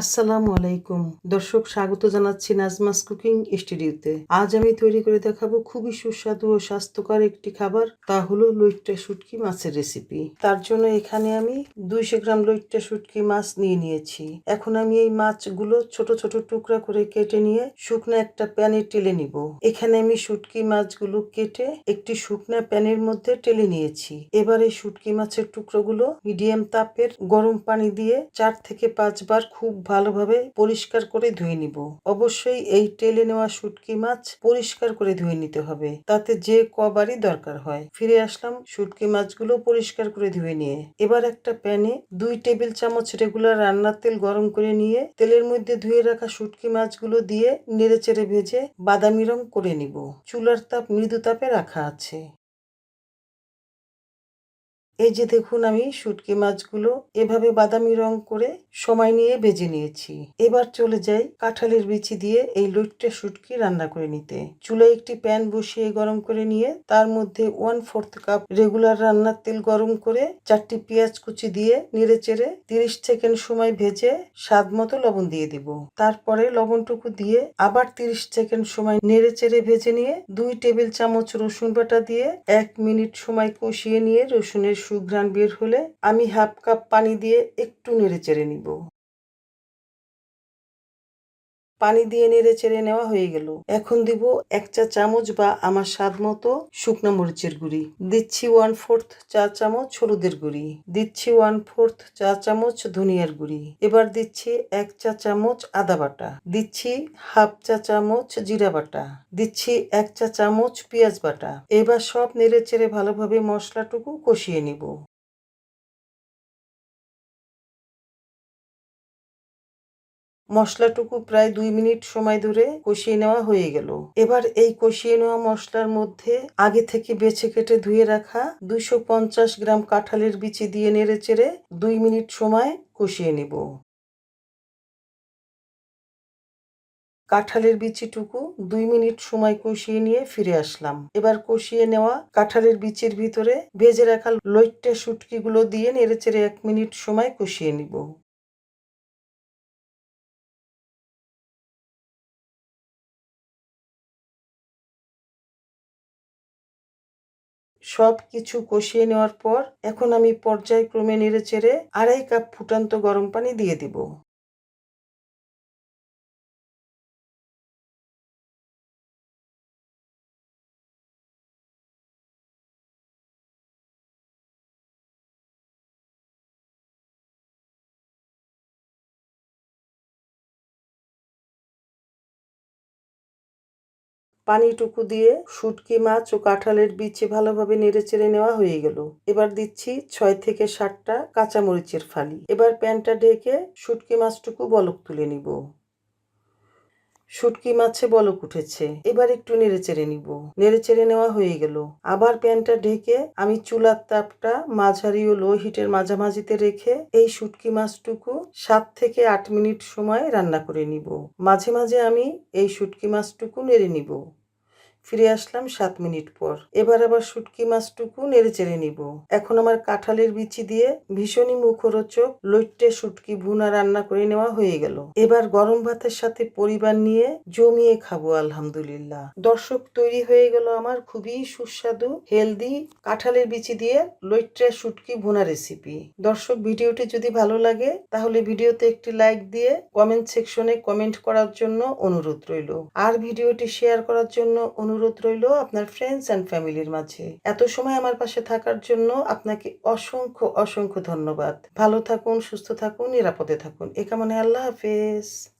আসসালামু আলাইকুম। দর্শক, স্বাগত জানাচ্ছি নাজমাস কুকিং স্টুডিওতে। আজ আমি তৈরি করে দেখাবো খুবই সুস্বাদু ও স্বাস্থ্যকর একটি খাবার, তা হলো লইট্টা শুটকি মাছের রেসিপি। তার জন্য এখানে আমি দুইশো গ্রাম লইট্টা শুটকি মাছ নিয়ে নিয়েছি। এখন আমি এই মাছগুলো ছোট ছোট টুকরা করে কেটে নিয়ে শুকনো একটা প্যানে টেলে নিব। এখানে আমি শুটকি মাছগুলো কেটে একটি শুকনা প্যানের মধ্যে টেলে নিয়েছি। এবার এই শুটকি মাছের টুকরোগুলো মিডিয়াম তাপের গরম পানি দিয়ে চার থেকে পাঁচবার খুব ভালোভাবে পরিষ্কার করে ধুয়ে নিব। অবশ্যই এই টেলে নেওয়া শুটকি মাছ পরিষ্কার করে ধুয়ে নিতে হবে। তাতে যে কবারই দরকার হয়। ফিরে আসলাম শুটকি মাছগুলো পরিষ্কার করে ধুয়ে নিয়ে। এবার একটা প্যানে দুই টেবিল চামচ রেগুলার রান্নার তেল গরম করে নিয়ে তেলের মধ্যে ধুয়ে রাখা শুটকি মাছগুলো দিয়ে নেড়ে চেড়ে ভেজে বাদামি রং করে নিব। চুলার তাপ মৃদু তাপে রাখা আছে। এই যে দেখুন আমি শুটকি মাছগুলো, এভাবে বাদামি রং করে সময় নিয়ে ভেজে নিয়েছি। এবার চলে যাই কাঁঠালের বিচি দিয়ে এই লইট্টা শুটকি রান্না করে নিতে। চুলায় একটি প্যান বসিয়ে গরম করে নিয়ে, তার মধ্যে ওয়ান ফোর্থ কাপ রেগুলার রান্নার তেল গরম করে চারটি পেঁয়াজ কুচি দিয়ে নেড়ে চেড়ে তিরিশ সেকেন্ড সময় ভেজে স্বাদ মতো লবণ দিয়ে দিব। তারপরে লবণটুকু দিয়ে আবার তিরিশ সেকেন্ড সময় নেড়ে চেড়ে ভেজে নিয়ে দুই টেবিল চামচ রসুন বাটা দিয়ে এক মিনিট সময় কষিয়ে নিয়ে রসুনের সুঘ্রাণ বের হলে আমি হাফ কাপ পানি দিয়ে একটু নেড়ে চেড়ে নিব। পানি দিয়ে নেড়ে চেড়ে নেওয়া হয়ে গেল। এখন দিব এক চা চামচ বা আমার স্বাদ মতো শুকনো মরিচের গুঁড়ি। দিচ্ছি ওয়ান ফোর্থ চা চামচ হলুদের গুঁড়ি। দিচ্ছি ওয়ান ফোর্থ চা চামচ ধনিয়ার গুঁড়ি। এবার দিচ্ছি এক চা চামচ আদা বাটা। দিচ্ছি হাফ চা চামচ জিরা বাটা। দিচ্ছি এক চা চামচ পেঁয়াজ বাটা। এবার সব নেড়ে চেড়ে ভালোভাবে মশলাটুকু কষিয়ে নিব। মশলাটুকু প্রায় দুই মিনিট সময় ধরে কষিয়ে নেওয়া হয়ে গেল। এবার এই কষিয়ে নেওয়া মশলার মধ্যে আগে থেকে বেছে কেটে ধুয়ে রাখা দুইশো পঞ্চাশ গ্রাম কাঁঠালের বিচি দিয়ে নেড়ে চেড়ে দুই মিনিট সময় কষিয়ে নিব। কাঁঠালের বিচিটুকু দুই মিনিট সময় কষিয়ে নিয়ে ফিরে আসলাম। এবার কষিয়ে নেওয়া কাঁঠালের বিচির ভিতরে ভেজে রাখা লইট্টে শুটকিগুলো দিয়ে নেড়ে চেড়ে এক মিনিট সময় কষিয়ে নিব। সব কিছু কষিয়ে নেওয়ার পর এখন আমি পর্যায়ক্রমে নেড়ে চেড়ে আড়াই কাপ ফুটান্ত গরম পানি দিয়ে দিব। পানিটুকু দিয়ে শুটকি মাছ ও কাঁঠালের বিচে ভালোভাবে নেড়ে চেড়ে নেওয়া হয়ে গেল। এবার দিচ্ছি ছয় থেকে সাতটা কাঁচামরিচের ফালি। এবার প্যানটা ঢেকে শুটকি মাছটুকু বলক তুলে নিব। শুটকি মাছে বলক উঠেছে, এবার একটু নেড়ে চেড়ে নিব। নেড়ে চেড়ে নেওয়া হয়ে গেল। আবার প্যানটা ঢেকে আমি চুলার তাপটা মাঝারি ও লো হিটের মাঝামাঝিতে রেখে এই শুটকি মাছটুকু সাত থেকে আট মিনিট সময় রান্না করে নিব। মাঝে মাঝে আমি এই শুটকি মাছটুকু নেড়ে নিব। ফিরে আসলাম সাত মিনিট পর। এবার আবার শুটকি মাছটুকু নেড়ে চেড়ে নিব। এখন আমার কাঁঠালের বিচি দিয়ে ভীষণই মুখরোচক লইট্টে শুটকি ভুনা রান্না করে নেওয়া হয়ে গেল। এবার গরম ভাতের সাথে পরিবার নিয়ে জমিয়ে খাব আলহামদুলিল্লাহ। দর্শক, তৈরি হয়ে গেল আমার খুবই সুস্বাদু, হেলদি কাঁঠালের বিচি দিয়ে লইট্টে শুটকি ভুনা রেসিপি। দর্শক, ভিডিওটি যদি ভালো লাগে, তাহলে ভিডিওতে একটি লাইক দিয়ে কমেন্ট সেকশনে কমেন্ট করার জন্য অনুরোধ রইল। আর ভিডিওটি শেয়ার করার জন্য অনুরোধ অনুরোধ রইল আপনার ফ্রেন্ডস অ্যান্ড ফ্যামিলির মাঝে। এত সময় আমার পাশে থাকার জন্য আপনাকে অসংখ্য অসংখ্য ধন্যবাদ। ভালো থাকুন, সুস্থ থাকুন, নিরাপদে থাকুন। এ কামনে আল্লাহ হাফেজ।